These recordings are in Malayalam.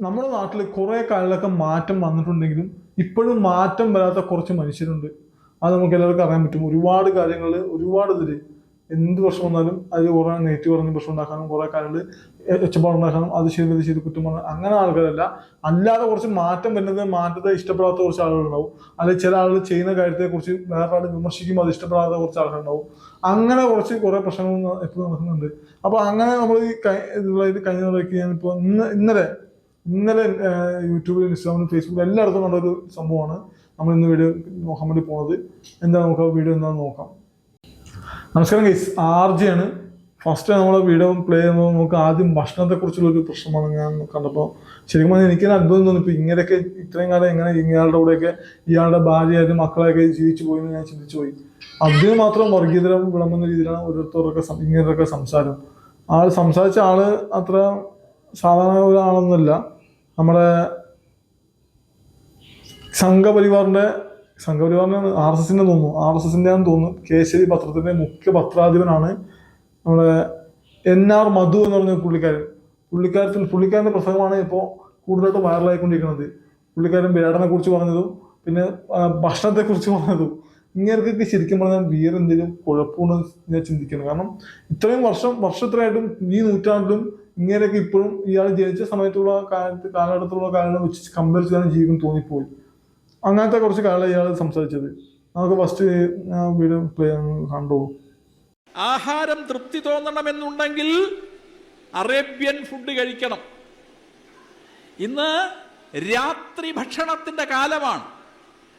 നമ്മുടെ നാട്ടിൽ കുറേ കാലങ്ങളൊക്കെ മാറ്റം വന്നിട്ടുണ്ടെങ്കിലും ഇപ്പോഴും മാറ്റം വരാത്ത കുറച്ച് മനുഷ്യരുണ്ട്. അത് നമുക്ക് എല്ലാവർക്കും അറിയാൻ പറ്റും. ഒരുപാട് കാര്യങ്ങൾ ഒരുപാട് ഇതിൽ എന്ത് പ്രശ്നം വന്നാലും അതിൽ കുറേ നെഗറ്റീവ് പറഞ്ഞ് പ്രശ്നം ഉണ്ടാക്കാനും കുറേ കാര്യങ്ങൾ ഒച്ചപ്പാടുണ്ടാക്കാനും അത് ശരി ഇത് ചെയ്ത് കുറ്റം പറഞ്ഞാൽ അങ്ങനെ ആൾക്കാരല്ല. അല്ലാതെ കുറച്ച് മാറ്റം വരുന്നത് മാറ്റത്തെ ഇഷ്ടപ്പെടാത്ത കുറച്ച് ആളുകളുണ്ടാവും. അല്ലെങ്കിൽ ചില ആളുകൾ ചെയ്യുന്ന കാര്യത്തെക്കുറിച്ച് വേറെ ആൾ വിമർശിക്കുമ്പോൾ അത് ഇഷ്ടപ്പെടാത്ത കുറച്ച് ആളുകളുണ്ടാവും അങ്ങനെ കുറച്ച് കുറേ പ്രശ്നങ്ങൾ എപ്പോഴും നടക്കുന്നുണ്ട്. അപ്പോൾ അങ്ങനെ നമ്മൾ ഈ കഴി- ഇതുള്ള കഴിഞ്ഞ ഞാൻ ഇപ്പോൾ ഇന്ന് ഇന്നലെ ഇന്നലെ യൂട്യൂബിൽ ഇൻസ്റ്റാഗ്രാമിലും ഫേസ്ബുക്കിൽ എല്ലായിടത്തും കണ്ടൊരു സംഭവമാണ് നമ്മൾ ഇന്ന് വീഡിയോ നോക്കാൻ വേണ്ടി പോണത്. എന്താ നമുക്ക് വീഡിയോ എന്താണെന്ന് നോക്കാം. നമസ്കാരം ഗൈസ് ആർ ജി ആണ് ഫസ്റ്റ് നമ്മൾ വീഡിയോ പ്ലേ ചെയ്യുമ്പോൾ നമുക്ക് ആദ്യം ഭക്ഷണത്തെക്കുറിച്ചുള്ള ഒരു പ്രശ്നമാണ് ഞാൻ കണ്ടപ്പോൾ ശരിക്കും പറഞ്ഞാൽ എനിക്കൊരു അത്ഭുതം തോന്നി. ഇപ്പോൾ ഇങ്ങനെയൊക്കെ ഇത്രയും കാലം എങ്ങനെ ഇയാളുടെ കൂടെയൊക്കെ ഇയാളുടെ ഭാര്യയായാലും മക്കളെയൊക്കെ ജീവിച്ചു പോയി എന്ന് ഞാൻ ചിന്തിച്ചു പോയി. അതിന് മാത്രം വർഗീയതരം വിളമ്പുന്ന രീതിയിലാണ് ഓരോരുത്തരൊക്കെ ഇങ്ങനെയൊക്കെ സംസാരം. ആൾ സംസാരിച്ച ആൾ അത്ര സാധാരണ ഒരാളൊന്നുമല്ല. നമ്മുടെ സംഘപരിവാറിന്റെ സംഘപരിവാറിന്റെ ആർ എസ് എസിന്റെ തോന്നുന്നു. ആർ എസ് എസിന്റെ ആണെന്ന് തോന്നുന്നു. കേശരി പത്രത്തിന്റെ മുഖ്യ പത്രാധിപനാണ് നമ്മുടെ എൻ ആർ മധു എന്ന് പറഞ്ഞ പുള്ളിക്കാരൻ. പുള്ളിക്കാരത്തിൽ പുള്ളിക്കാരന്റെ പ്രസംഗമാണ് ഇപ്പോൾ കൂടുതലായിട്ട് വൈറലായിക്കൊണ്ടിരിക്കുന്നത് പുള്ളിക്കാരൻ കുറിച്ച് പറഞ്ഞതും പിന്നെ ഭക്ഷണത്തെക്കുറിച്ച് പറഞ്ഞതും. ഇങ്ങനെയൊക്കെ ശരിക്കും പറഞ്ഞാൽ വേറെ എന്തെങ്കിലും കുഴപ്പമുണ്ടെന്ന് ഞാൻ ചിന്തിക്കുന്നു കാരണം ഇത്രയും വർഷം വർഷത്തിലായിട്ടും ഈ നൂറ്റാണ്ടിലും ഇങ്ങനെയൊക്കെ ഇപ്പോഴും ഇയാൾ ജനിച്ച സമയത്തുള്ള കാലത്ത് കാലഘട്ടത്തിലുള്ള കാലം വെച്ച് കമ്പയർ ചെയ്യാൻ ജീവിക്കും തോന്നിപ്പോയി. അങ്ങനത്തെ കുറച്ച് കാലം ഇയാൾ സംസാരിച്ചത്. നമുക്ക് ഫസ്റ്റ് വീഡിയോ കണ്ടു? ആഹാരം തൃപ്തി തോന്നണമെന്നുണ്ടെങ്കിൽ അറേബ്യൻ ഫുഡ് കഴിക്കണം. ഇന്ന് രാത്രി ഭക്ഷണത്തിന്റെ കാലമാണ്.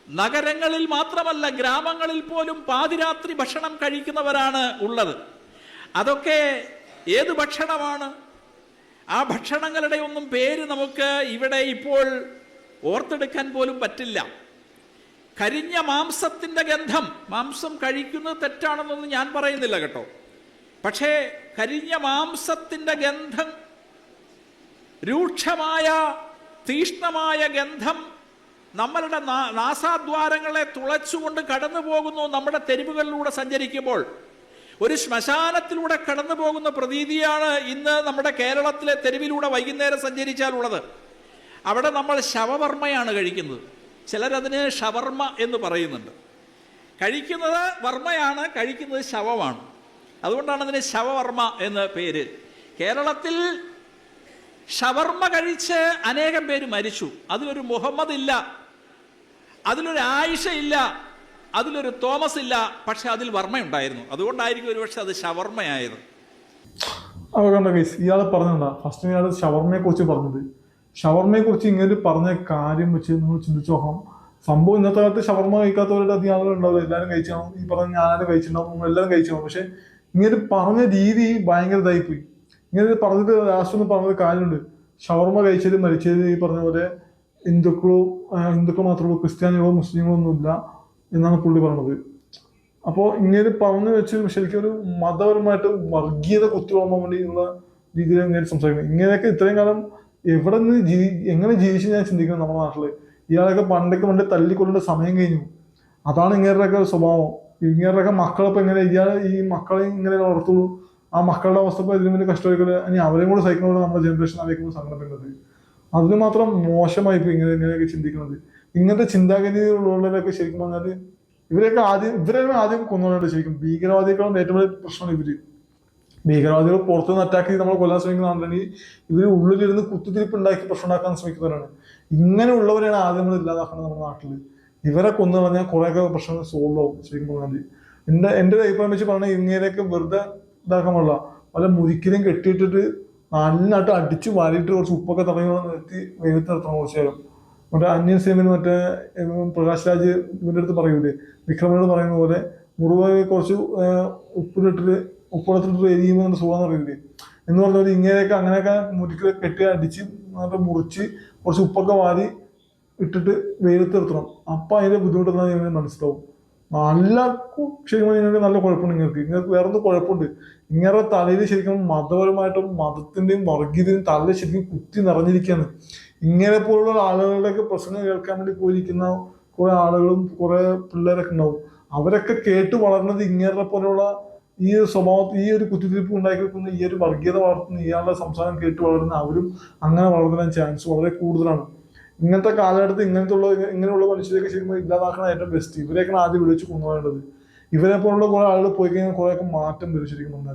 നഗരങ്ങളിൽ മാത്രമല്ല ഗ്രാമങ്ങളിൽ പോലും പാതിരാത്രി ഭക്ഷണം കഴിക്കുന്നവരാണ് ഉള്ളത്. അതൊക്കെ ഏത് ഭക്ഷണമാണ്? ആ ഭക്ഷണങ്ങളുടെ ഒന്നും പേര് നമുക്ക് ഇവിടെ ഇപ്പോൾ ഓർത്തെടുക്കാൻ പോലും പറ്റില്ല. കരിഞ്ഞ മാംസത്തിന്റെ ഗന്ധം മാംസം കഴിക്കുന്നത് തെറ്റാണെന്നൊന്നും ഞാൻ പറയുന്നില്ല കേട്ടോ. പക്ഷേ കരിഞ്ഞ മാംസത്തിന്റെ ഗന്ധം രൂക്ഷമായ തീഷ്ണമായ ഗന്ധം നമ്മളുടെ നാസാദ്വാരങ്ങളെ തുളച്ചുകൊണ്ട് കടന്നു പോകുന്നു നമ്മുടെ തെരുവുകളിലൂടെ സഞ്ചരിക്കുമ്പോൾ. ഒരു ശ്മശാനത്തിലൂടെ കടന്നു പോകുന്ന പ്രതീതിയാണ് ഇന്ന് നമ്മുടെ കേരളത്തിലെ തെരുവിലൂടെ വൈകുന്നേരം സഞ്ചരിച്ചാലുള്ളത്. അവിടെ നമ്മൾ ശവവർമ്മയാണ് കഴിക്കുന്നത്. ചിലരതിന് ഷവർമ്മ എന്ന് പറയുന്നുണ്ട്. കഴിക്കുന്നത് വർമ്മയാണ് കഴിക്കുന്നത് ശവമാണ്. അതുകൊണ്ടാണ് അതിന് ശവവർമ്മ എന്ന് പേര്. കേരളത്തിൽ ഷവർമ്മ കഴിച്ച് അനേകം പേര് മരിച്ചു. അതിലൊരു മുഹമ്മദ് ഇല്ല അതിലൊരു ആയിഷ ഇല്ല അതിലൊരു തോമസ് ഇല്ല പക്ഷെ അതിൽ വർമ്മ ഉണ്ടായിരുന്നു അതുകൊണ്ടായിരിക്കും ഒരുപക്ഷെ അത് ഷവർമ്മയായത് അവ കണ്ട ഇയാൾ ഫസ്റ്റ് ഇയാൾ ഷവർമ്മയെ കുറിച്ച് പറഞ്ഞത്. ഷവർമ്മയെ കുറിച്ച് ഇങ്ങനെ പറഞ്ഞ കാര്യം വെച്ച് നമ്മൾ ചിന്തിച്ചു നോക്കാം സംഭവം ഇന്നത്തെ കാലത്ത് ഷവർമ്മ കഴിക്കാത്തവരുടെ അധികം ആളുകൾ ഉണ്ടാവില്ല. എല്ലാവരും കഴിച്ചാണ് ഈ പറഞ്ഞ ഞാനും കഴിച്ചിട്ടുണ്ടാവും. എല്ലാവരും കഴിച്ചു പക്ഷെ ഇങ്ങനെ പറഞ്ഞ രീതി ഭയങ്കര ഇതായിപ്പോയി. ഇങ്ങനെ പറഞ്ഞിട്ട് ലാസ്റ്റ് ഒന്ന് പറഞ്ഞത് കാര്യമുണ്ട് ഷവർമ കഴിച്ചത് മരിച്ചത് ഈ പറഞ്ഞ പോലെ ഹിന്ദുക്കളോ ഹിന്ദുക്കൾ മാത്രമേ ക്രിസ്ത്യാനികളോ മുസ്ലിങ്ങളോ ഒന്നുമില്ല എന്നാണ് പുള്ളി പറഞ്ഞത്. അപ്പോൾ ഇങ്ങനെ പറഞ്ഞു വെച്ച് ശരിക്കും ഒരു മതപരമായിട്ട് വർഗീയത കുത്തിവാങ്ങാൻ വേണ്ടിയുള്ള രീതിയിൽ ഇങ്ങനെ സംസാരിക്കുന്നത് ഇങ്ങനെയൊക്കെ ഇത്രയും കാലം എവിടെ നിന്ന് ജീവി എങ്ങനെ ജീവിച്ച് ഞാൻ ചിന്തിക്കുന്നത് നമ്മുടെ നാട്ടിൽ ഇയാളൊക്കെ പണ്ടൊക്കെ പണ്ട് തല്ലിക്കൊള്ളേണ്ട സമയം കഴിഞ്ഞു. അതാണ് ഇങ്ങനെയൊക്കെ സ്വഭാവം. ഇങ്ങനെയൊക്കെ മക്കളൊക്കെ എങ്ങനെ ഇയാൾ ഈ മക്കളെ ഇങ്ങനെ വളർത്തുള്ളൂ ആ മക്കളുടെ അവസ്ഥ ഇതിന് ഇതിലും വലിയ കഷ്ടമായിക്കൂടെ ഇനി അവരെയും കൂടെ സഹിക്കുന്നത് നമ്മുടെ ജനറേഷൻ ആയിരിക്കും സങ്കടപ്പെടുന്നത് അതിന് മാത്രം മോശമായി ഇപ്പൊ ഇങ്ങനെ ഇങ്ങനെയൊക്കെ ചിന്തിക്കുന്നത്. ഇങ്ങനത്തെ ചിന്താഗതിയിലുള്ളവരൊക്കെ ശരിക്കും പറഞ്ഞാൽ ഇവരെയൊക്കെ ആദ്യം ഇവരെ ആദ്യം കൊന്നുകൊണ്ട് ശരിക്കും. ഭീകരവാദികളും ഏറ്റവും വലിയ പ്രശ്നമാണ് ഇവർ. ഭീകരവാദികൾ പുറത്തുനിന്ന് അറ്റാക്ക് ചെയ്ത് നമ്മൾ കൊല്ലാൻ ശ്രമിക്കുന്നതാണെങ്കിൽ ഇവർ ഉള്ളിലിരുന്ന് കുത്തിത്തിരിപ്പ് ഉണ്ടാക്കി പ്രശ്നം ഉണ്ടാക്കാൻ ശ്രമിക്കുന്നവരാണ്. ഇങ്ങനെയുള്ളവരെയാണ് ആദ്യം നമ്മൾ ഇല്ലാതാക്കുന്നത് നമ്മുടെ നാട്ടിൽ ഇവരെ കൊന്നു പറഞ്ഞാൽ കുറേയൊക്കെ പ്രശ്നങ്ങൾ സോൾവ് ആവും ശരിക്കും പറഞ്ഞാൽ എന്റെ എന്റെ അഭിപ്രായം വെച്ച് പറഞ്ഞാൽ ഇങ്ങനെയൊക്കെ വെറുതെ പാടില്ല വല്ല മുരിക്കലും കെട്ടിയിട്ടിട്ട് നന്നായിട്ട് അടിച്ച് വാരിയിട്ട് കുറച്ച് ഉപ്പൊക്കെ തുടങ്ങി നിർത്തി വെയിലത്ത് നിർത്തണം കുറച്ച് നേരം. മറ്റേ അന്യൻ സിനിമയിൽ മറ്റേ പ്രകാശ് രാജ് ഇവന്റെ അടുത്ത് പറയൂലേ? വിക്രമനോട് പറയുന്ന പോലെ മുറിവ് കുറച്ച് ഉപ്പിലിട്ടിട്ട് ഉപ്പിടത്തിട്ട് എരിയുമ്പോൾ നല്ല സുഖം അറിയില്ലേ എന്ന് പറഞ്ഞ ഇങ്ങനെയൊക്കെ അങ്ങനെയൊക്കെ മുരിക്കൽ കെട്ടി അടിച്ച് എന്നിട്ട് മുറിച്ച് കുറച്ച് ഉപ്പൊക്കെ വാരി ഇട്ടിട്ട് വെയിലത്ത് നിർത്തണം. അപ്പം അതിന്റെ ബുദ്ധിമുട്ടെന്നാണ് ഞാൻ മനസ്സിലാവും. നല്ല ശരിക്കും നിങ്ങൾക്ക് നല്ല കുഴപ്പമുണ്ട്. നിങ്ങൾക്ക് നിങ്ങൾക്ക് വേറെ ഒന്ന് കുഴപ്പമുണ്ട്. ഇങ്ങനെ തലയിൽ ശരിക്കും മതപരമായിട്ടും മതത്തിന്റെയും വർഗീയതയും തലയിൽ ശരിക്കും കുത്തി നിറഞ്ഞിരിക്കുകയാണ്. ഇങ്ങനെ പോലുള്ള ആളുകളുടെയൊക്കെ പ്രസംഗം കേൾക്കാൻ വേണ്ടി പോയിരിക്കുന്ന കുറെ ആളുകളും കുറെ പിള്ളേരൊക്കെ ഉണ്ടാവും. അവരൊക്കെ കേട്ട് വളർന്നത് ഇങ്ങനെ പോലുള്ള ഈ സ്വഭാവത്തിൽ ഈ ഒരു കുത്തിത്തിരിപ്പ് ഉണ്ടാക്കി വെക്കുന്ന ഈ ഒരു വർഗീയത വളർത്തുന്ന ഇയാളുടെ സംസാരം കേട്ട് വളരുന്ന അവരും അങ്ങനെ വളർന്ന ചാൻസ് വളരെ കൂടുതലാണ്. ഇങ്ങനത്തെ കാലഘട്ടത്തിൽ ഇങ്ങനത്തെ ഉള്ള ഇങ്ങനെയുള്ള മനുഷ്യരെയൊക്കെ ശരിക്കും ഇല്ലാതാക്കണം ഏറ്റവും ബെസ്റ്റ് ഇവരെയൊക്കെയാണ് ആദ്യം വിളിച്ച് കൊണ്ടുപോകേണ്ടത്. ഇവരെ പോലുള്ള കുറെ ആളുകൾ പോയി കഴിഞ്ഞാൽ കുറേയൊക്കെ മാറ്റം വരും ശരിക്കും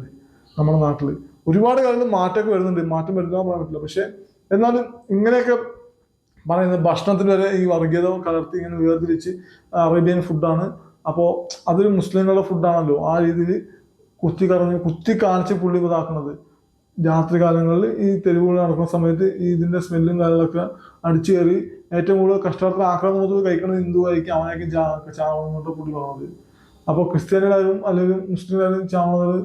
നമ്മുടെ നാട്ടിൽ ഒരുപാട് കാര്യങ്ങൾ മാറ്റമൊക്കെ വരുന്നുണ്ട്. മാറ്റം വരുന്ന പറയാൻ പറ്റില്ല. പക്ഷേ എന്നാലും ഇങ്ങനെയൊക്കെ പറയുന്നത് ഭക്ഷണത്തിൽ വരെ ഈ വർഗീയത കലർത്തി ഇങ്ങനെ വേർതിരിച്ച് അറേബ്യൻ ഫുഡാണ് അപ്പോൾ അതൊരു മുസ്ലിങ്ങളുടെ ഫുഡാണല്ലോ ആ രീതിയിൽ കുത്തി കറഞ്ഞ് കുത്തി കാണിച്ച് പുള്ളി ഇതാക്കുന്നത്. രാത്രി കാലങ്ങളിൽ ഈ തെരുവുകൾ നടക്കുന്ന സമയത്ത് ഈ ഇതിന്റെ സ്മെല്ലും കാര്യങ്ങളൊക്കെ അടിച്ചു കയറി ഏറ്റവും കൂടുതൽ കഷ്ടപ്പെട്ട ആക്രമണം മുതൽ കഴിക്കുന്നത് ഹിന്ദു ആയിരിക്കും. അവനായിരിക്കും ചാവണം ചാവണമെന്നുള്ള പുള്ളി പറഞ്ഞത് അപ്പോൾ ക്രിസ്ത്യാനികളായാലും അല്ലെങ്കിൽ മുസ്ലിങ്ങളായാലും ചാവണത്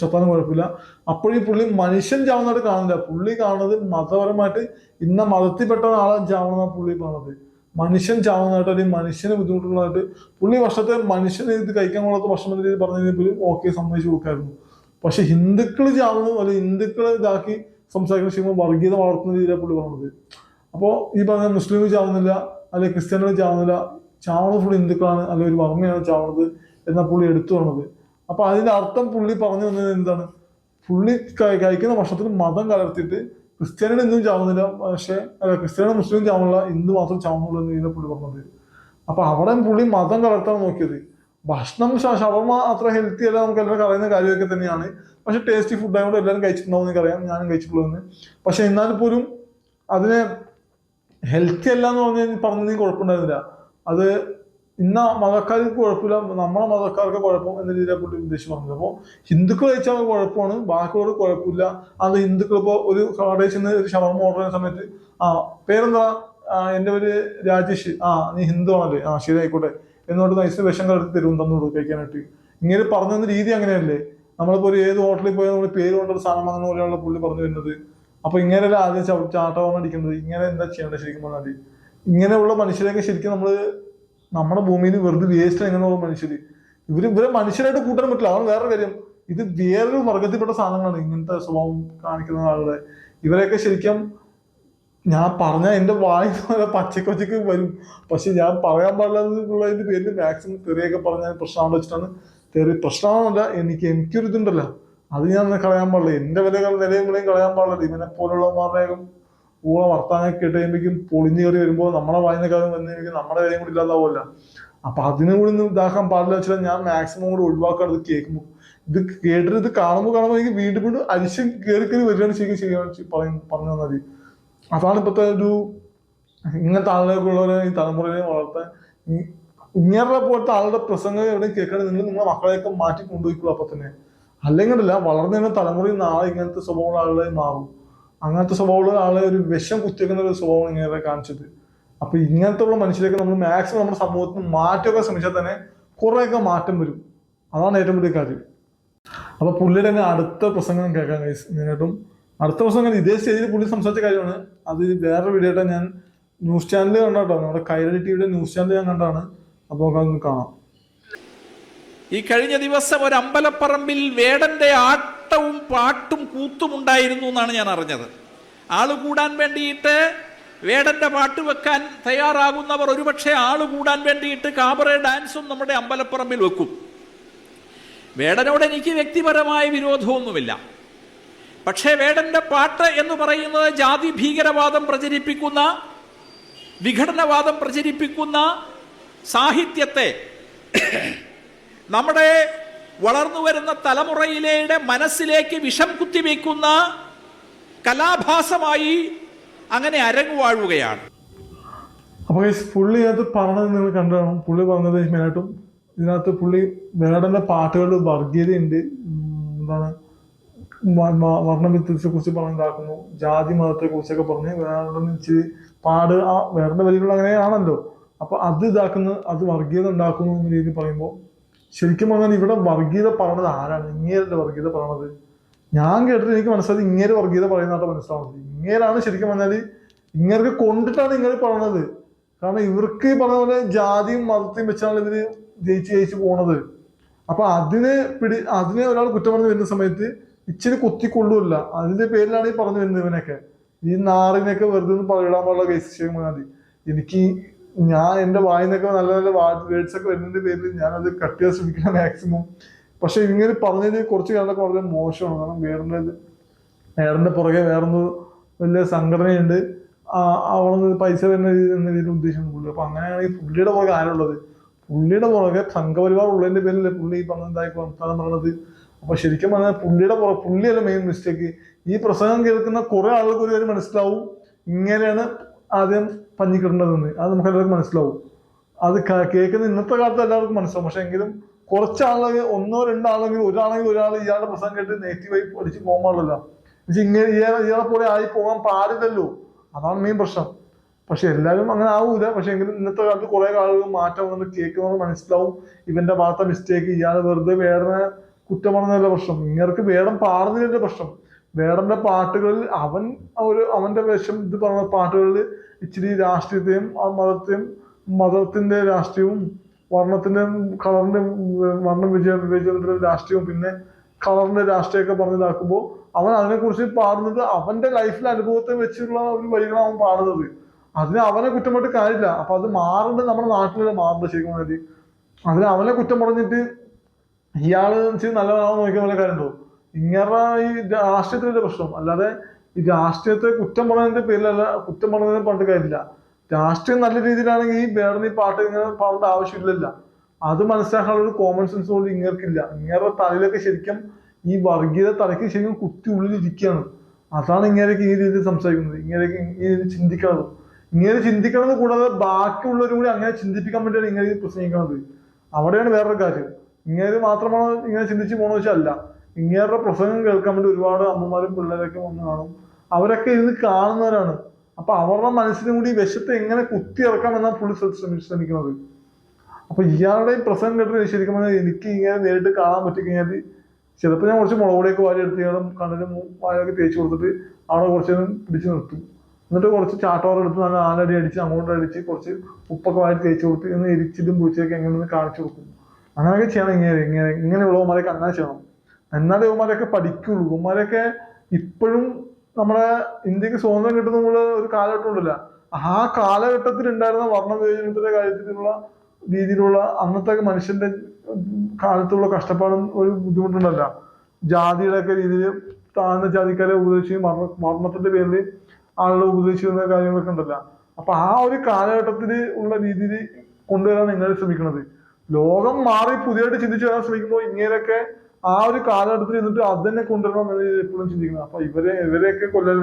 ചത്താനും കുഴപ്പമില്ല. അപ്പോഴും പുള്ളി മനുഷ്യൻ ചാവുന്നതായിട്ട് കാണുന്നില്ല. പുള്ളി കാണുന്നത് മതപരമായിട്ട് ഇന്ന മതത്തിൽപ്പെട്ട ആളെ ചാവണമെന്നാണ് പുള്ളി പറഞ്ഞത് മനുഷ്യൻ ചാവുന്നതായിട്ട് അല്ലെങ്കിൽ മനുഷ്യന് ബുദ്ധിമുട്ടുള്ളതായിട്ട് പുള്ളി വർഷത്തെ മനുഷ്യന് ഇത് കഴിക്കാൻ കൊള്ളാത്ത ഭക്ഷണം പറഞ്ഞു കഴിഞ്ഞാൽ ഓക്കെ സമ്മതിച്ചു കൊടുക്കായിരുന്നു. പക്ഷെ ഹിന്ദുക്കൾ ചാവുന്നു അല്ലെങ്കിൽ ഹിന്ദുക്കളെ ഇതാക്കി സംസാരിക്കുന്ന ചെയ്യുമ്പോൾ വർഗീയത വളർത്തുന്ന രീതിയിലാണ് പുള്ളി പറഞ്ഞത്. അപ്പോൾ ഈ പറഞ്ഞ മുസ്ലിം ചാവുന്നില്ല അല്ലെങ്കിൽ ക്രിസ്ത്യാനികൾ ചാവുന്നില്ല ചാവണത് ഫുൾ ഹിന്ദുക്കളാണ് അല്ലെങ്കിൽ ഒരു വർമ്മയാണ് ചാവണത് എന്നാ പുള്ളി എടുത്തു പറഞ്ഞത്. അപ്പൊ അതിന്റെ അർത്ഥം പുള്ളി പറഞ്ഞു വന്നത് എന്താണ്? പുള്ളി കഴി- കഴിക്കുന്ന ഭക്ഷണത്തിന് മതം കലർത്തിയിട്ട് ക്രിസ്ത്യാനികൾ ഇന്നും ചാവുന്നില്ല പക്ഷെ അല്ല ക്രിസ്ത്യാനി മുസ്ലിം ചാവുന്നില്ല ഹിന്ദു മാത്രം ചാവുന്നുള്ളൂ എന്ന് പുള്ളി പറഞ്ഞത്. അപ്പൊ അവിടെ പുള്ളി മതം കലർത്താൻ നോക്കിയത്. ഭക്ഷണം ഷവർമ അത്ര ഹെൽത്തി അല്ല നമുക്ക് എല്ലാവരും അറിയുന്ന കാര്യമൊക്കെ തന്നെയാണ്. പക്ഷെ ടേസ്റ്റി ഫുഡ് ആയതുകൊണ്ട് എല്ലാവരും കഴിച്ചിട്ടുണ്ടാവും എനിക്കറിയാം. ഞാനും കഴിച്ചിട്ടുള്ളതെന്ന് പക്ഷെ എന്നാൽ പോലും അതിനെ ഹെൽത്തി അല്ല എന്ന് പറഞ്ഞ് പറഞ്ഞതിന് കുഴപ്പമുണ്ടായിരുന്നില്ല. അത് ഇന്ന മതക്കാർക്ക് കുഴപ്പമില്ല. നമ്മളെ മതക്കാർക്ക് കുഴപ്പം എന്ന രീതിയിലാണ് പുള്ളി ഉദ്ദേശിച്ച് പറഞ്ഞത്. അപ്പോൾ ഹിന്ദുക്കൾ കഴിച്ചാൽ കുഴപ്പമാണ്. ബാക്കിയുള്ളവർ കുഴപ്പമില്ല. അത് ഹിന്ദുക്കൾ ഇപ്പോൾ ഒരു കടയിൽ ഒരു ഷവർമ ഓർഡർ ചെയ്യുന്ന സമയത്ത് ആ പേരെന്താ? എന്റെ പേര് രാജേഷ്. ആ നീ ഹിന്ദു ആണല്ലേ? ആ ശരി ആയിക്കോട്ടെ. എന്നോട്ട് നൈസ് വിഷം കലർത്തി തരും തന്നു കഴിക്കാനായിട്ട്. ഇങ്ങനെ പറഞ്ഞു തന്ന രീതി അങ്ങനെയല്ലേ? നമ്മളിപ്പോൾ ഒരു ഏത് ഹോട്ടലിൽ പോയാൽ നമ്മൾ പേര് കൊണ്ടൊരു സാധനം വാങ്ങുന്ന പോലെയുള്ള പുള്ളി പറഞ്ഞു വരുന്നത്. അപ്പോൾ ഇങ്ങനെയല്ല ആദ്യം ചാട്ടമാണ് അടിക്കുന്നത്? ഇങ്ങനെ എന്താ ചെയ്യേണ്ടത് ശരിക്കും പറഞ്ഞാൽ ഇങ്ങനെയുള്ള മനുഷ്യരെയൊക്കെ ശരിക്കും നമ്മൾ നമ്മുടെ ഭൂമിയിൽ വെറുതെ വേസ്റ്റ് എങ്ങനെയുള്ള മനുഷ്യർ ഇവർ ഇവരെ മനുഷ്യരായിട്ട് കൂട്ടാൻ പറ്റില്ല. അതാണ് വേറെ കാര്യം. ഇത് വേറൊരു വർഗത്തിൽപ്പെട്ട സാധനങ്ങളാണ് ഇങ്ങനത്തെ സ്വഭാവം കാണിക്കുന്ന ആളുകളെ. ഇവരെയൊക്കെ ശരിക്കും ഞാൻ പറഞ്ഞ എന്റെ വായി പച്ചക്കൊച്ചക്ക് പച്ചക്ക് വരും. പക്ഷെ ഞാൻ പറയാൻ പാടില്ലാതുള്ളതിന്റെ പേരിൽ മാക്സിമം തെറിയൊക്കെ പറഞ്ഞ പ്രശ്നമാണെന്ന് വെച്ചിട്ടാണ് തെറി. പ്രശ്നമാണല്ല എനിക്ക് എനിക്കൊരു ഇതുണ്ടല്ലോ. അത് ഞാൻ കളയാൻ പാടില്ല. എന്റെ വിലകൾ നിലയും വിലയും കളയാൻ പാടില്ല. ഇവനെ പോലുള്ളവന്മാരുടെയും ഊള വർത്താനൊക്കെ കേട്ട് കഴിയുമ്പോഴേക്കും പൊളിഞ്ഞു കയറി വരുമ്പോൾ നമ്മളെ വായനക്കാരും വന്നു കഴിയുമ്പോൾ നമ്മുടെ വിലയും കൂടി ഇല്ലാതാവുമല്ല. അപ്പൊ അതിനും കൂടി ഒന്നും ഇതാക്കാൻ പാടില്ല വെച്ചാൽ ഞാൻ മാക്സിമം കൂടി ഒഴിവാക്കാൻ ഇത് കേൾക്കുമ്പോൾ ഇത് കേട്ടിട്ട് ഇത് കാണുമ്പോൾ കാണുമ്പോൾ എനിക്ക് വീണ്ടും വീണ്ടും അരിശം കയറി കയറി വരികയാണ് ശരിക്കും ശരിയാണ് പറഞ്ഞു തന്നത് അതാണ് ഇപ്പോഴത്തെ ഒരു ഇങ്ങനത്തെ ആളുകൾക്കുള്ളവരെ ഈ തലമുറയെ വളർത്താൻ ഇങ്ങനെ പോലത്തെ ആളുടെ പ്രസംഗം എവിടെയും കേൾക്കണേ നിങ്ങൾ നിങ്ങളെ മക്കളെയൊക്കെ മാറ്റി കൊണ്ടുപോയിക്കുള്ളൂ അപ്പൊ തന്നെ. അല്ലെങ്കിലല്ല വളർന്നു വരുന്ന തലമുറയിൽ നാളെ ഇങ്ങനത്തെ സ്വഭാവമുള്ള ആളുകളായി മാറും. അങ്ങനത്തെ സ്വഭാവമുള്ള ആളെ ഒരു വിഷം കുത്തിവെക്കുന്ന ഒരു സ്വഭാവം ഇങ്ങനെ കാണിച്ചത്. അപ്പൊ ഇങ്ങനത്തെ ഉള്ള മനുഷ്യരെയൊക്കെ നമ്മൾ മാക്സിമം നമ്മുടെ സമൂഹത്തിൽ മാറ്റമൊക്കെ ശ്രമിച്ചാൽ തന്നെ കുറേയൊക്കെ മാറ്റം വരും. അതാണ് ഏറ്റവും വലിയ കാര്യം. അപ്പൊ പുള്ളിയുടെ അടുത്ത പ്രസംഗം കേൾക്കാൻ കഴിയും അടുത്ത ദിവസം അങ്ങനെ ഇതേ സ്റ്റേജിൽ പുള്ളി സംസാരിച്ച കാര്യമാണ്. അത് വേറെ വീഡിയോ ഞാൻ ന്യൂസ് ചാനൽ കണ്ടാട്ടോ. നമ്മുടെ കൈരളി ടിവിയുടെ ന്യൂസ് ചാനൽ ഞാൻ കണ്ടാണ്. അപ്പോൾ കാണാം. ഈ കഴിഞ്ഞ ദിവസം ഒരു അമ്പലപ്പറമ്പിൽ വേടന്റെ ആട്ടവും പാട്ടും കൂത്തും ഉണ്ടായിരുന്നു എന്നാണ് ഞാൻ അറിഞ്ഞത്. ആൾ കൂടാൻ വേണ്ടിയിട്ട് വേടന്റെ പാട്ട് വെക്കാൻ തയ്യാറാകുന്നവർ ഒരുപക്ഷെ ആൾ കൂടാൻ വേണ്ടിയിട്ട് കാബറെ ഡാൻസും നമ്മുടെ അമ്പലപ്പറമ്പിൽ വെക്കും. വേടനോട് എനിക്ക് വ്യക്തിപരമായ വിരോധമൊന്നുമില്ല. പക്ഷേ വേടന്റെ പാട്ട് എന്ന് പറയുന്നത് ജാതി ഭീകരവാദം പ്രചരിപ്പിക്കുന്ന വിഘടനവാദം പ്രചരിപ്പിക്കുന്ന സാഹിത്യത്തെ നമ്മുടെ വളർന്നു വരുന്ന തലമുറയിലെ മനസ്സിലേക്ക് വിഷം കുത്തിവെക്കുന്ന കലാഭാസമായി അങ്ങനെ അരങ്ങുവാഴുകയാണ്. അപ്പോൾ പുള്ളി അത് പറഞ്ഞത് നിങ്ങൾ കണ്ടതാണ് പുള്ളി പറഞ്ഞത് മെയിനായിട്ടും ഇതിനകത്ത് പുള്ളി വേടന്റെ പാട്ടുകളിൽ വർഗീയതയുണ്ട്. എന്താണ്? വർണവിത്യത്തെ കുറിച്ച് പറഞ്ഞുണ്ടാക്കുന്നു. ജാതി മതത്തെ കുറിച്ചൊക്കെ പറഞ്ഞ് വേറെ പാട് ആ വേറെ വരികൾ അങ്ങനെയാണല്ലോ. അപ്പൊ അത് ഇതാക്കുന്നു അത് വർഗീയത ഉണ്ടാക്കുന്നു എന്ന രീതിയിൽ പറയുമ്പോൾ ശരിക്കും പറഞ്ഞാൽ ഇവിടെ വർഗീയത പറഞ്ഞത് ആരാണ്? ഇങ്ങേരുടെ വർഗീയത പറയണത്. ഞാൻ കേട്ടിട്ട് എനിക്ക് മനസ്സിലായത് ഇങ്ങേര് വർഗീയത പറയുന്നതായിട്ട് മനസ്സിലാവുന്നത്. ഇങ്ങേരാണ് ശരിക്കും പറഞ്ഞാൽ ഇങ്ങേർക്ക് കൊണ്ടിട്ടാണ് ഇങ്ങനെ പറഞ്ഞത് കാരണം ഇവർക്ക് പറഞ്ഞ പോലെ ജാതിയും മതത്തെയും വെച്ചാണ് ഇവർ ജയിച്ച് ജയിച്ച് പോണത്. അപ്പൊ അതിനെ പിടി അതിനെ ഒരാൾ കുറ്റം പറഞ്ഞു വരുന്ന സമയത്ത് ഇച്ചിരി കുത്തിക്കൊള്ളൂല്ല. അതിന്റെ പേരിലാണ് ഈ പറഞ്ഞു വരുന്നത് ഇവനൊക്കെ. ഈ നാറിനൊക്കെ വെറുതെ ഒന്ന് പറയിടാൻ പാടുള്ള കേസ് ചെയ്യുമ്പോൾ മതി. എനിക്ക് ഞാൻ എന്റെ വായിന്നൊക്കെ നല്ല നല്ല വേർഡ്സ് ഒക്കെ വരുന്നതിന്റെ പേരിൽ ഞാൻ അത് കട്ട് ചെയ്യാൻ ശ്രമിക്കണം മാക്സിമം പക്ഷെ ഇങ്ങനെ പറഞ്ഞത് കുറച്ച് കാലത്തൊക്കെ വളരെ മോശമാണ്. കാരണം വേറെ വേറെ പുറകെ വേറൊന്ന് വലിയ സംഘടനയുണ്ട്. അവളൊന്ന് പൈസ വരുന്ന എന്ന രീതിയിൽ ഉദ്ദേശിക്കുന്നു പുള്ളി. അപ്പൊ അങ്ങനെയാണെങ്കിൽ പുള്ളിയുടെ പുറകെ ആരുള്ളത്? പുള്ളിയുടെ പുറകെ സംഘപരിവാർ ഉള്ളതിന്റെ പേരിൽ പുള്ളി ഈ പറഞ്ഞതായി സംസ്ഥാനം പറഞ്ഞത്? അപ്പൊ ശരിക്കും പറഞ്ഞാൽ പുള്ളിയുടെ പുള്ളിയല്ല മെയിൻ മിസ്റ്റേക്ക് ഈ പ്രസംഗം കേൾക്കുന്ന കുറെ ആളുകൾക്ക് ഒരു കാര്യം മനസ്സിലാവും. ഇങ്ങനെയാണ് ആദ്യം പഞ്ഞിക്കിടേണ്ടതെന്ന്. അത് നമുക്ക് എല്ലാവർക്കും മനസ്സിലാവും. അത് കേൾക്കുന്ന ഇന്നത്തെ കാലത്ത് എല്ലാവർക്കും മനസ്സിലാവും. പക്ഷെ എങ്കിലും കുറച്ച് ആളുകൾ ഒന്നോ രണ്ടോ ആളെങ്കിലും ഒരാളെങ്കിൽ ഒരാൾ ഇയാളുടെ പ്രസംഗം കേട്ട് നെഗറ്റീവായി പഠിച്ച് പോകാൻ പാടില്ല പക്ഷെ ഇങ്ങനെ ഇയാളെ ഇയാളെ പോലെ ആയി പോകാൻ പാടില്ലല്ലോ. അതാണ് മെയിൻ പ്രശ്നം. പക്ഷെ എല്ലാവരും അങ്ങനെ ആവൂല. പക്ഷെ എങ്കിലും ഇന്നത്തെ കാലത്ത് കുറെ ആളുകൾ മാറ്റം വന്ന് കേൾക്കുന്നവർ മനസ്സിലാവും. ഇവന്റെ ഭാഗത്തെ മിസ്റ്റേക്ക് ഇയാൾ വെറുതെ വേടനെ കുറ്റം പറഞ്ഞതല്ല പ്രശ്നം? ഇങ്ങർക്ക് വേടം പാടുന്നതിന്റെ പ്രശ്നം. വേടന്റെ പാട്ടുകളിൽ അവൻ ഒരു അവന്റെ വേഷം ഇത് പറഞ്ഞ പാട്ടുകളിൽ ഇച്ചിരി രാഷ്ട്രീയത്തെയും ആ മതത്തെയും മതത്തിന്റെ രാഷ്ട്രീയവും വർണത്തിന്റെ കളറിന്റെ വർണ വിജയ വിവേചനത്തിന്റെ രാഷ്ട്രീയവും പിന്നെ കളറിന്റെ രാഷ്ട്രീയമൊക്കെ പറഞ്ഞിതാക്കുമ്പോൾ അവൻ അതിനെക്കുറിച്ച് പാടുന്നത് അവന്റെ ലൈഫിലെ അനുഭവത്തെ വെച്ചുള്ള ഒരു വരികളാണ് അവൻ പാടുന്നത്. അതിന് അവനെ കുറ്റം പറഞ്ഞിട്ട് കാര്യമില്ല. അപ്പൊ അത് മാറേണ്ടത് നമ്മുടെ നാട്ടിലല്ലേ മാറേണ്ടത് ശരിക്കും അതിന് അവനെ കുറ്റം പറഞ്ഞിട്ട് ഇയാൾ നല്ല നോക്കിയ പോലെ കാര്യമുണ്ടോ ഇങ്ങനെ ഈ രാഷ്ട്രീയത്തിന്റെ പ്രശ്നം അല്ലാതെ ഈ രാഷ്ട്രീയത്തെ കുറ്റം പറഞ്ഞതിന്റെ പേരിലല്ല കുറ്റം പറഞ്ഞതിന് പറഞ്ഞിട്ട് കാര്യമില്ല. രാഷ്ട്രീയം നല്ല രീതിയിലാണെങ്കിൽ ഈ വേറെ ഈ പാട്ട് ഇങ്ങനെ പാടേണ്ട ആവശ്യമില്ലല്ല. അത് മനസ്സിലാക്കാനുള്ള ഒരു കോമൺ സെൻസ് പോലും ഇങ്ങർക്കില്ല ഇങ്ങനെ തലയിലൊക്കെ ശരിക്കും ഈ വർഗീയത തലയ്ക്ക് ശരിക്കും കുത്തി ഉള്ളിൽ ഇരിക്കുകയാണ് അതാണ് ഇങ്ങനെയൊക്കെ ഈ രീതിയിൽ സംസാരിക്കുന്നത്. ഇങ്ങനെയൊക്കെ ഈ രീതിയിൽ ചിന്തിക്കണത് ഇങ്ങനെ ചിന്തിക്കണത് കൂടാതെ ബാക്കിയുള്ളവരും കൂടി അങ്ങനെ ചിന്തിപ്പിക്കാൻ വേണ്ടിയാണ് ഇങ്ങനെ പ്രസംഗിക്കുന്നത് അവിടെയാണ് വേറൊരു കാര്യം. ഇങ്ങനെ മാത്രമാണോ ഇങ്ങനെ ചിന്തിച്ച് പോകണമെന്ന് വെച്ചാൽ അല്ല ഇങ്ങേരുടെ പ്രസംഗം കേൾക്കാൻ വേണ്ടി ഒരുപാട് അമ്മമാരും പിള്ളേരൊക്കെ വന്ന് കാണും. അവരൊക്കെ ഇരുന്ന് കാണുന്നവരാണ്. അപ്പൊ അവരുടെ മനസ്സിനും കൂടി വിശത്തെ എങ്ങനെ കുത്തി ഇറക്കാം എന്നാണ് പുള്ളി ശ്രമി- ശ്രമിക്കുന്നത്. അപ്പൊ ഇയാളുടെ പ്രസംഗം കേട്ടിട്ട് ശരിക്കും പറഞ്ഞാൽ എനിക്ക് ഇങ്ങനെ നേരിട്ട് കാണാൻ പറ്റി കഴിഞ്ഞാൽ ചിലപ്പോൾ ഞാൻ കുറച്ച് മുളക് പൊടിയൊക്കെ വാരി എടുത്ത് ഇയാളും കണ്ണിലും വായൊക്കെ തേച്ച് കൊടുത്തിട്ട് അവിടെ കുറച്ച് നേരം പിടിച്ച് നിർത്തും. എന്നിട്ട് കുറച്ച് ചാട്ടോറ എടുത്ത് നല്ല നാലടി അടിച്ച് അങ്ങോട്ട് അടിച്ച് കുറച്ച് ഉപ്പൊക്കെ വാരി തേച്ച് കൊടുത്ത് ഇന്ന് എരിച്ചിട്ടും പൂച്ചയൊക്കെ എങ്ങനെ കാണിച്ചു കൊടുക്കും. അങ്ങനെയൊക്കെ ചെയ്യണം ഇങ്ങനെ ഇങ്ങനെ ഇങ്ങനെയുള്ളവന്മാരൊക്കെ അങ്ങനെ ചെയ്യണം. എന്നാലേ ഇവന്മാരൊക്കെ പഠിക്കുള്ളൂ. ഇവന്മാരൊക്കെ ഇപ്പോഴും നമ്മുടെ ഇന്ത്യയ്ക്ക് സ്വാതന്ത്ര്യം കിട്ടുന്ന ഒരു കാലഘട്ടം ഉണ്ടല്ല. ആ കാലഘട്ടത്തിൽ ഉണ്ടായിരുന്ന വർണ വിവേചനത്തിന്റെ കാര്യത്തിലുള്ള രീതിയിലുള്ള അന്നത്തെ മനുഷ്യന്റെ കാലത്തുള്ള കഷ്ടപ്പാടും ഒരു ബുദ്ധിമുട്ടുണ്ടല്ല. ജാതിയുടെ ഒക്കെ രീതിയിൽ താഴ്ന്ന ജാതിക്കാരെ ഉപദേശിച്ച് മർമ്മ മർമ്മത്തിന്റെ പേരിൽ ആളുകളെ ഉപദേശിക്കുന്ന കാര്യങ്ങളൊക്കെ ഉണ്ടല്ല. അപ്പൊ ആ ഒരു കാലഘട്ടത്തിൽ ഉള്ള രീതിയിൽ കൊണ്ടുവരാൻ നിങ്ങൾ ശ്രമിക്കുന്നത്. ലോകം മാറി പുതിയതായിട്ട് ചിന്തിച്ചു വരാൻ ശ്രമിക്കുമ്പോൾ ഇങ്ങനെയൊക്കെ ആ ഒരു കാലഘട്ടത്തിൽ നിന്നിട്ട് അത് തന്നെ കൊണ്ടുവരണം എന്ന് എപ്പോഴും ചിന്തിക്കുന്നത് അപ്പൊ ഇവരെ ഇവരെയൊക്കെ കൊല്ലാൻ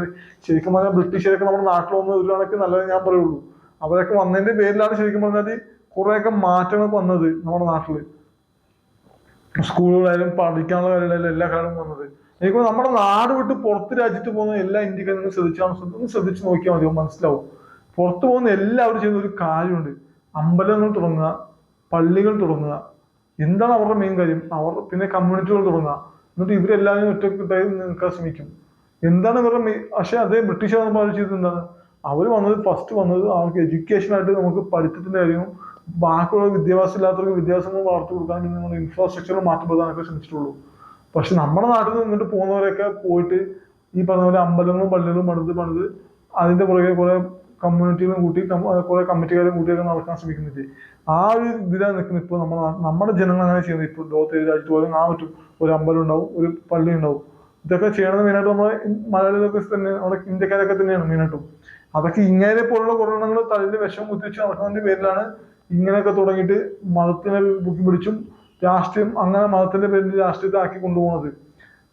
ശരിക്കും പറഞ്ഞാൽ ബ്രിട്ടീഷുകാരൊക്കെ നമ്മുടെ നാട്ടിൽ വന്ന് ഒരു നല്ലത് ഞാൻ പറയുള്ളൂ. അവരൊക്കെ വന്നതിന്റെ പേരിലാണ് ശരിക്കും പറഞ്ഞാൽ കുറെയൊക്കെ മാറ്റങ്ങളൊക്കെ വന്നത് നമ്മുടെ നാട്ടിൽ. സ്കൂളുകളായാലും പഠിക്കാനുള്ള കാര്യങ്ങളായാലും എല്ലാ കാര്യങ്ങളും വന്നത്. എനിക്ക് നമ്മുടെ നാട് വിട്ട് പുറത്ത് രാജ്യത്ത് പോകുന്ന എല്ലാ ഇന്ത്യക്കാരും നിങ്ങൾ ശ്രദ്ധിച്ചാൽ ഒന്ന് ശ്രദ്ധിച്ച് നോക്കിയാൽ മതി മനസ്സിലാവും. പുറത്ത് പോകുന്ന എല്ലാവരും ചെയ്യുന്ന ഒരു കാര്യമുണ്ട്. അമ്പലങ്ങൾ തുടങ്ങുക പള്ളികൾ തുടങ്ങുക. എന്താണ് അവരുടെ മെയിൻ കാര്യം? അവർ പിന്നെ കമ്മ്യൂണിറ്റികൾ തുടങ്ങുക. എന്നിട്ട് ഇവരെല്ലാവരും ഒറ്റക്കെട്ടായി നിൽക്കാൻ ശ്രമിക്കും. എന്താണ് ഇവരുടെ മെയിൻ പക്ഷെ അതേ ബ്രിട്ടീഷ് വന്നപ്പോൾ അവർ ചെയ്തത് എന്താണ്? അവർ വന്നത് ഫസ്റ്റ് വന്നത് അവർക്ക് എഡ്യൂക്കേഷനായിട്ട് നമുക്ക് പഠിത്തത്തിന്റെ കാര്യവും ബാക്കിയുള്ള വിദ്യാഭ്യാസം ഇല്ലാത്തവർക്ക് വിദ്യാഭ്യാസം വളർത്തു കൊടുക്കാൻ നമ്മൾ ഇൻഫ്രാസ്ട്രക്ചർ മാറ്റം ശ്രമിച്ചിട്ടുള്ളൂ. പക്ഷെ നമ്മുടെ നാട്ടിൽ നിന്നിട്ട് പോകുന്നവരൊക്കെ പോയിട്ട് ഈ പറഞ്ഞ പോലെ അമ്പലങ്ങളും പള്ളികളും പണിത് പണിത് അതിന്റെ പുറകെ കുറെ കമ്മ്യൂണിറ്റികളും കൂട്ടി കുറെ കമ്മിറ്റിക്കാരും കൂട്ടിയൊക്കെ നടക്കാൻ ശ്രമിക്കുന്നില്ലേ? ആ ഒരു ഇതിലാണ് നിൽക്കുന്നത്. ഇപ്പോൾ നമ്മൾ നമ്മുടെ ജനങ്ങൾ അങ്ങനെ ചെയ്യുന്നത്. ഇപ്പോൾ ലോകത്ത് ഏത് രാജ്യത്ത് പോലും ആ പറ്റും ഒരു അമ്പലം ഉണ്ടാവും ഒരു പള്ളി ഉണ്ടാവും. ഇതൊക്കെ ചെയ്യണത് മെയിനായിട്ട് നമ്മുടെ മലയാളികളൊക്കെ തന്നെ നമ്മുടെ ഇന്ത്യക്കാരൊക്കെ തന്നെയാണ് മെയിനായിട്ടും അതൊക്കെ ഇങ്ങനെ പോലുള്ള കുറവണങ്ങൾ തലയിൽ വിഷം കുത്തിവെച്ച് നടക്കുന്നതിന്റെ പേരിലാണ് ഇങ്ങനെയൊക്കെ തുടങ്ങിയിട്ട് മതത്തിനെ ബുക്കി പിടിച്ചും രാഷ്ട്രീയം അങ്ങനെ മതത്തിന്റെ പേരിൽ രാഷ്ട്രീയത്തെ ആക്കി കൊണ്ടുപോകുന്നത്.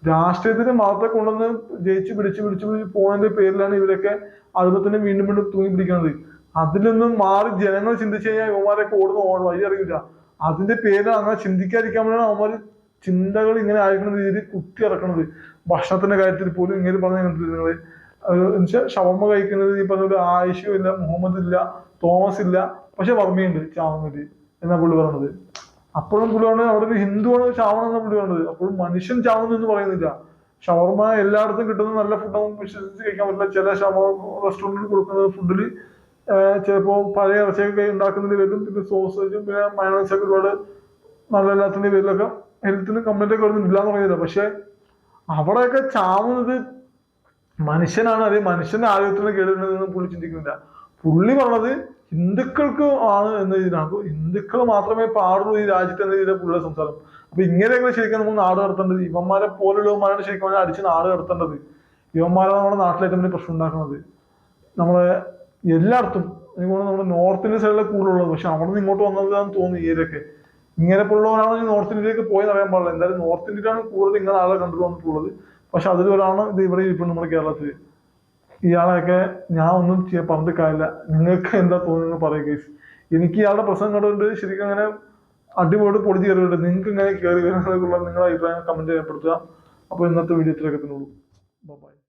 രാഷ്ട്രീയത്തിന് മാത്രം കൊണ്ടുവന്ന് ജയിച്ച് പിടിച്ച് പിടിച്ച് പിടിച്ച് പോകുന്നതിന്റെ പേരിലാണ് ഇവരൊക്കെ അതുപോലെ തന്നെ വീണ്ടും വീണ്ടും തൂങ്ങി പിടിക്കുന്നത് അതിൽ നിന്നും മാറി ജനങ്ങൾ ചിന്തിച്ചു കഴിഞ്ഞാൽ യുവമാരൊക്കെ ഓടുന്ന ഓടും വഴി അറിയില്ല. അതിന്റെ പേരിൽ അങ്ങനെ ചിന്തിക്കാതിരിക്കാൻ വേണ്ടിയാണ് അവന്മാർ ചിന്തകൾ ഇങ്ങനെ ആയിരിക്കുന്ന രീതിയിൽ കുത്തി ഇറക്കുന്നത്. ഭക്ഷണത്തിന്റെ കാര്യത്തിൽ പോലും ഇങ്ങനെ പറഞ്ഞു എന്നുവെച്ചാൽ ഷവർമ്മ കഴിക്കുന്നത് ഈ പറഞ്ഞ പോലെ ആയിഷയും ഇല്ല മുഹമ്മദ് ഇല്ല തോമസ് ഇല്ല പക്ഷെ വർമ്മയുണ്ട് ചാവുന്നത് എന്നാ പുള്ളി പറഞ്ഞത്. അപ്പോഴും പുള്ളി പറഞ്ഞത് അവിടെ ഒരു ഹിന്ദുവാണ് ചാവണമെന്ന് എന്നാ പുള്ളി പറഞ്ഞത് അപ്പോഴും മനുഷ്യൻ ചാവുന്നു എന്ന് പറയുന്നില്ല. ഷവർമ എല്ലായിടത്തും കിട്ടുന്ന നല്ല ഫുഡൊന്നും വിശ്വസിച്ച് കഴിക്കാൻ പറ്റില്ല. ചില ഷവർമ റെസ്റ്റോറന്റിൽ കൊടുക്കുന്ന ഫുഡിൽ ചിലപ്പോൾ പഴയ ഇറച്ചിയൊക്കെ ഉണ്ടാക്കുന്നതിന് പേരിലും പിന്നെ സോസേജും പിന്നെ മയണൈസൊക്കെ ഒരുപാട് നല്ലല്ലാത്തതിന്റെ പേരിലൊക്കെ ഹെൽത്തിന് കംപ്ലൈന്റ് ഒക്കെ വരുന്നില്ല എന്ന് പറയുന്നില്ല. പക്ഷെ അവിടെയൊക്കെ ചാവുന്നത് മനുഷ്യനാണ്. അത് മനുഷ്യന്റെ ആരോഗ്യത്തിന് കേടുവരുന്നതെന്ന് പുള്ളി ചിന്തിക്കുന്നില്ല. പുള്ളി പറഞ്ഞത് ഹിന്ദുക്കൾക്ക് ആണ് എന്ന അപ്പൊ ഹിന്ദുക്കൾ മാത്രമേ പാടുള്ളൂ ഈ രാജ്യത്ത് എന്ന രീതിയിലെ പുള്ളിയുടെ സംസാരം. അപ്പൊ ഇങ്ങനെയൊക്കെ ശരിക്കും നമ്മൾ നാട് കടത്തേണ്ടത് ഇവന്മാരെ പോലുള്ളവന്മാരാണ് ശരിക്കും പറഞ്ഞാൽ അടിച്ച് നാട് കടത്തേണ്ടത്. ഇവന്മാരാണ് നമ്മുടെ നാട്ടിൽ ഏറ്റവും വലിയ പ്രശ്നം ഉണ്ടാക്കുന്നത്. നമ്മളെ എല്ലായിടത്തും എനിക്ക് തോന്നുന്നു നമ്മുടെ നോർത്ത് ഇന്ത്യൻ സൈഡിലെ കൂടുതലുള്ളത് പക്ഷെ അവിടെ നിന്ന് ഇങ്ങോട്ട് വന്നതാണെന്ന് തോന്നുന്നു ഈ ഏരിയൊക്കെ ഇങ്ങനെ ഉള്ളവരാണ് നോർത്ത് ഇന്ത്യയിലേക്ക് പോയെന്ന് അറിയാൻ പാടില്ല. എന്തായാലും നോർത്ത് ഇന്ത്യയിലാണ് കൂടുതൽ ഇങ്ങനെ ആളെ കണ്ടു വന്നിട്ടുള്ളത് പക്ഷെ അതിൽ ഇത് ഇവിടെ ഇരിപ്പുണ്ട് നമ്മുടെ കേരളത്തിൽ ഇയാളെയൊക്കെ ഞാൻ ഒന്നും പറഞ്ഞിട്ട് കാര്യമില്ല. നിങ്ങൾക്ക് എന്താ തോന്നുന്നു പറയുക കേസ് എനിക്ക് ഇയാളുടെ പ്രസംഗം കണ്ടുകൊണ്ട് ശരിക്കും അങ്ങനെ അടിപൊളി പൊടി കയറിയിട്ട് നിങ്ങൾക്ക് ഇങ്ങനെ കയറി വരുന്നതിനുള്ള നിങ്ങളുടെ അഭിപ്രായം കമന്റ് രേഖപ്പെടുത്തുക അപ്പോൾ ഇന്നത്തെ വീഡിയോ ഇത്രയൊക്കെ തന്നുള്ളൂ ബൈ